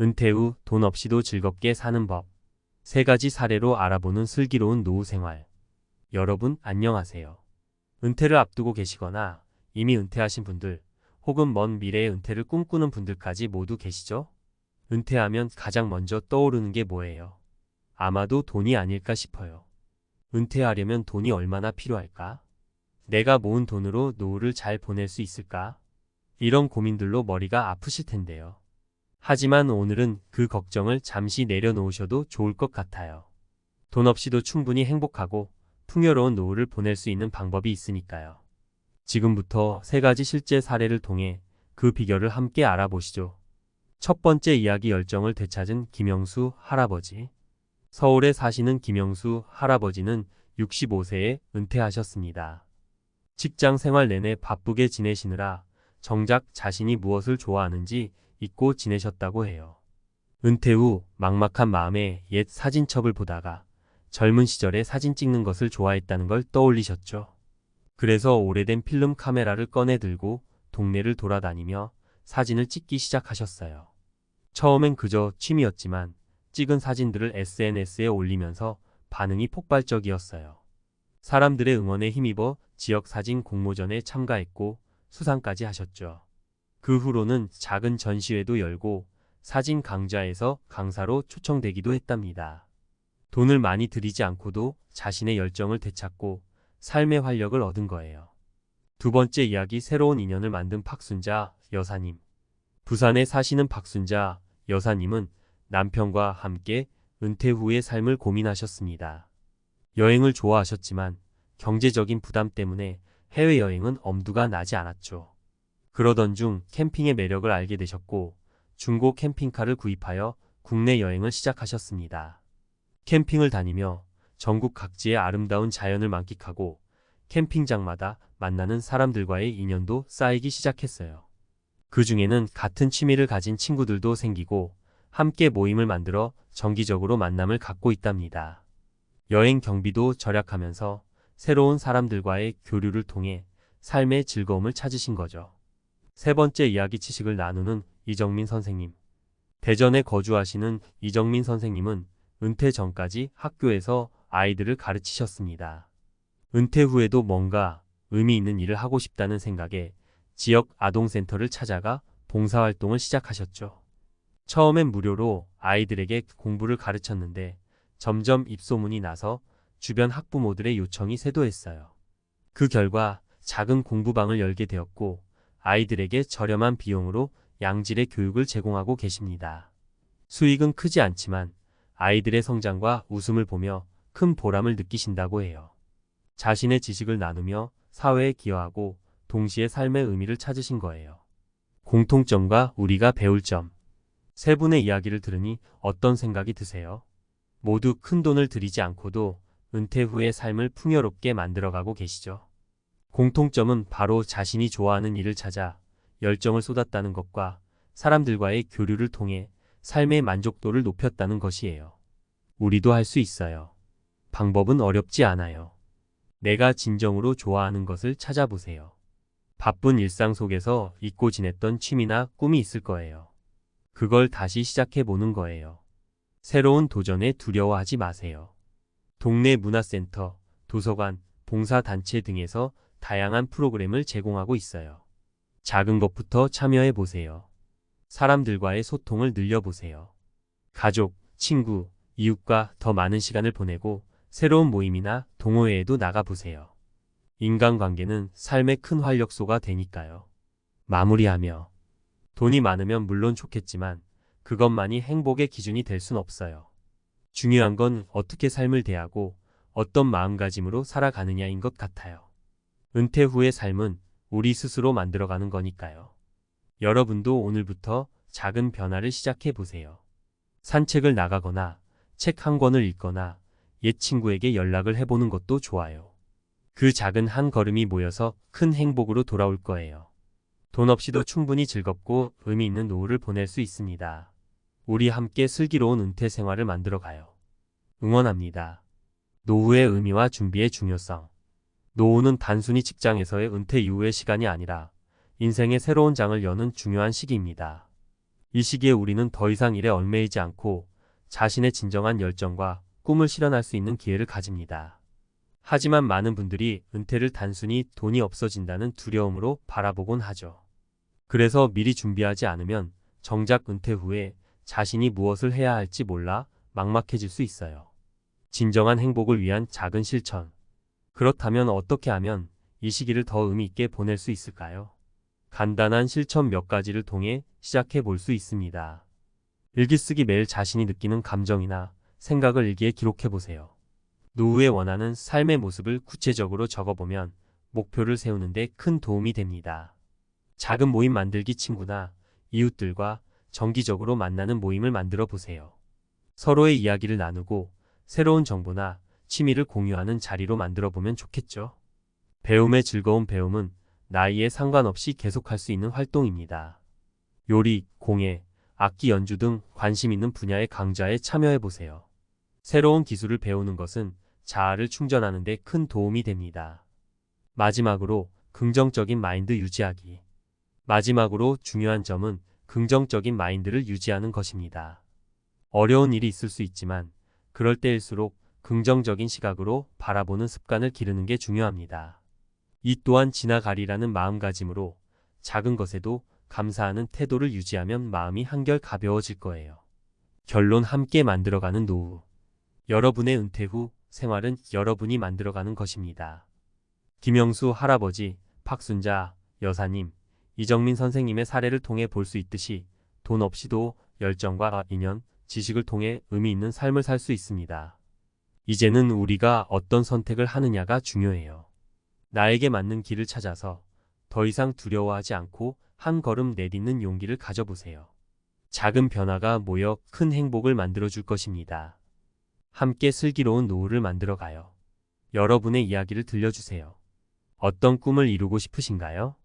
은퇴 후 돈 없이도 즐겁게 사는 법. 세 가지 사례로 알아보는 슬기로운 노후 생활. 여러분 안녕하세요. 은퇴를 앞두고 계시거나 이미 은퇴하신 분들 혹은 먼 미래의 은퇴를 꿈꾸는 분들까지 모두 계시죠? 은퇴하면 가장 먼저 떠오르는 게 뭐예요? 아마도 돈이 아닐까 싶어요. 은퇴하려면 돈이 얼마나 필요할까? 내가 모은 돈으로 노후를 잘 보낼 수 있을까? 이런 고민들로 머리가 아프실 텐데요. 하지만 오늘은 그 걱정을 잠시 내려놓으셔도 좋을 것 같아요. 돈 없이도 충분히 행복하고 풍요로운 노후를 보낼 수 있는 방법이 있으니까요. 지금부터 세 가지 실제 사례를 통해 그 비결을 함께 알아보시죠. 첫 번째 이야기 열정을 되찾은 김영수 할아버지. 서울에 사시는 김영수 할아버지는 65세에 은퇴하셨습니다. 직장 생활 내내 바쁘게 지내시느라 정작 자신이 무엇을 좋아하는지 잊고 지내셨다고 해요. 은퇴 후 막막한 마음에 옛 사진첩을 보다가 젊은 시절에 사진 찍는 것을 좋아했다는 걸 떠올리셨죠. 그래서 오래된 필름 카메라를 꺼내 들고 동네를 돌아다니며 사진을 찍기 시작하셨어요. 처음엔 그저 취미였지만 찍은 사진들을 SNS에 올리면서 반응이 폭발적이었어요. 사람들의 응원에 힘입어 지역 사진 공모전에 참가했고 수상까지 하셨죠. 그 후로는 작은 전시회도 열고 사진 강좌에서 강사로 초청되기도 했답니다. 돈을 많이 들이지 않고도 자신의 열정을 되찾고 삶의 활력을 얻은 거예요. 두 번째 이야기 새로운 인연을 만든 박순자 여사님. 부산에 사시는 박순자 여사님은 남편과 함께 은퇴 후의 삶을 고민하셨습니다. 여행을 좋아하셨지만 경제적인 부담 때문에 해외여행은 엄두가 나지 않았죠. 그러던 중 캠핑의 매력을 알게 되셨고 중고 캠핑카를 구입하여 국내 여행을 시작하셨습니다. 캠핑을 다니며 전국 각지의 아름다운 자연을 만끽하고 캠핑장마다 만나는 사람들과의 인연도 쌓이기 시작했어요. 그 중에는 같은 취미를 가진 친구들도 생기고 함께 모임을 만들어 정기적으로 만남을 갖고 있답니다. 여행 경비도 절약하면서 새로운 사람들과의 교류를 통해 삶의 즐거움을 찾으신 거죠. 세 번째 이야기 지식을 나누는 이정민 선생님. 대전에 거주하시는 이정민 선생님은 은퇴 전까지 학교에서 아이들을 가르치셨습니다. 은퇴 후에도 뭔가 의미 있는 일을 하고 싶다는 생각에 지역 아동센터를 찾아가 봉사활동을 시작하셨죠. 처음엔 무료로 아이들에게 공부를 가르쳤는데 점점 입소문이 나서 주변 학부모들의 요청이 쇄도했어요. 그 결과 작은 공부방을 열게 되었고 아이들에게 저렴한 비용으로 양질의 교육을 제공하고 계십니다. 수익은 크지 않지만 아이들의 성장과 웃음을 보며 큰 보람을 느끼신다고 해요. 자신의 지식을 나누며 사회에 기여하고 동시에 삶의 의미를 찾으신 거예요. 공통점과 우리가 배울 점. 세 분의 이야기를 들으니 어떤 생각이 드세요? 모두 큰 돈을 들이지 않고도 은퇴 후의 삶을 풍요롭게 만들어가고 계시죠. 공통점은 바로 자신이 좋아하는 일을 찾아 열정을 쏟았다는 것과 사람들과의 교류를 통해 삶의 만족도를 높였다는 것이에요. 우리도 할 수 있어요. 방법은 어렵지 않아요. 내가 진정으로 좋아하는 것을 찾아보세요. 바쁜 일상 속에서 잊고 지냈던 취미나 꿈이 있을 거예요. 그걸 다시 시작해 보는 거예요. 새로운 도전에 두려워하지 마세요. 동네 문화센터, 도서관, 봉사단체 등에서 다양한 프로그램을 제공하고 있어요. 작은 것부터 참여해 보세요. 사람들과의 소통을 늘려보세요. 가족, 친구, 이웃과 더 많은 시간을 보내고 새로운 모임이나 동호회에도 나가보세요. 인간관계는 삶의 큰 활력소가 되니까요. 마무리하며 돈이 많으면 물론 좋겠지만 그것만이 행복의 기준이 될 순 없어요. 중요한 건 어떻게 삶을 대하고 어떤 마음가짐으로 살아가느냐인 것 같아요. 은퇴 후의 삶은 우리 스스로 만들어가는 거니까요. 여러분도 오늘부터 작은 변화를 시작해 보세요. 산책을 나가거나 책 한 권을 읽거나 옛 친구에게 연락을 해보는 것도 좋아요. 그 작은 한 걸음이 모여서 큰 행복으로 돌아올 거예요. 돈 없이도 충분히 즐겁고 의미 있는 노후를 보낼 수 있습니다. 우리 함께 슬기로운 은퇴 생활을 만들어 가요. 응원합니다. 노후의 의미와 준비의 중요성. 노후는 단순히 직장에서의 은퇴 이후의 시간이 아니라 인생의 새로운 장을 여는 중요한 시기입니다. 이 시기에 우리는 더 이상 일에 얽매이지 않고 자신의 진정한 열정과 꿈을 실현할 수 있는 기회를 가집니다. 하지만 많은 분들이 은퇴를 단순히 돈이 없어진다는 두려움으로 바라보곤 하죠. 그래서 미리 준비하지 않으면 정작 은퇴 후에 자신이 무엇을 해야 할지 몰라 막막해질 수 있어요. 진정한 행복을 위한 작은 실천. 그렇다면 어떻게 하면 이 시기를 더 의미 있게 보낼 수 있을까요? 간단한 실천 몇 가지를 통해 시작해 볼 수 있습니다. 일기 쓰기 매일 자신이 느끼는 감정이나 생각을 일기에 기록해 보세요. 노후에 원하는 삶의 모습을 구체적으로 적어보면 목표를 세우는데 큰 도움이 됩니다. 작은 모임 만들기 친구나 이웃들과 정기적으로 만나는 모임을 만들어 보세요. 서로의 이야기를 나누고 새로운 정보나 취미를 공유하는 자리로 만들어 보면 좋겠죠. 배움의 즐거운 배움은 나이에 상관없이 계속할 수 있는 활동입니다. 요리, 공예, 악기 연주 등 관심 있는 분야의 강좌에 참여해 보세요. 새로운 기술을 배우는 것은 자아를 충전하는 데 큰 도움이 됩니다. 마지막으로 긍정적인 마인드 유지하기. 마지막으로 중요한 점은 긍정적인 마인드를 유지하는 것입니다. 어려운 일이 있을 수 있지만 그럴 때일수록 긍정적인 시각으로 바라보는 습관을 기르는 게 중요합니다. 이 또한 지나가리라는 마음가짐으로 작은 것에도 감사하는 태도를 유지하면 마음이 한결 가벼워질 거예요. 결론 함께 만들어가는 노후. 여러분의 은퇴 후 생활은 여러분이 만들어가는 것입니다. 김영수 할아버지, 박순자 여사님, 이정민 선생님의 사례를 통해 볼 수 있듯이 돈 없이도 열정과 인연, 지식을 통해 의미 있는 삶을 살 수 있습니다. 이제는 우리가 어떤 선택을 하느냐가 중요해요. 나에게 맞는 길을 찾아서 더 이상 두려워하지 않고 한 걸음 내딛는 용기를 가져보세요. 작은 변화가 모여 큰 행복을 만들어줄 것입니다. 함께 슬기로운 노후를 만들어 가요. 여러분의 이야기를 들려주세요. 어떤 꿈을 이루고 싶으신가요?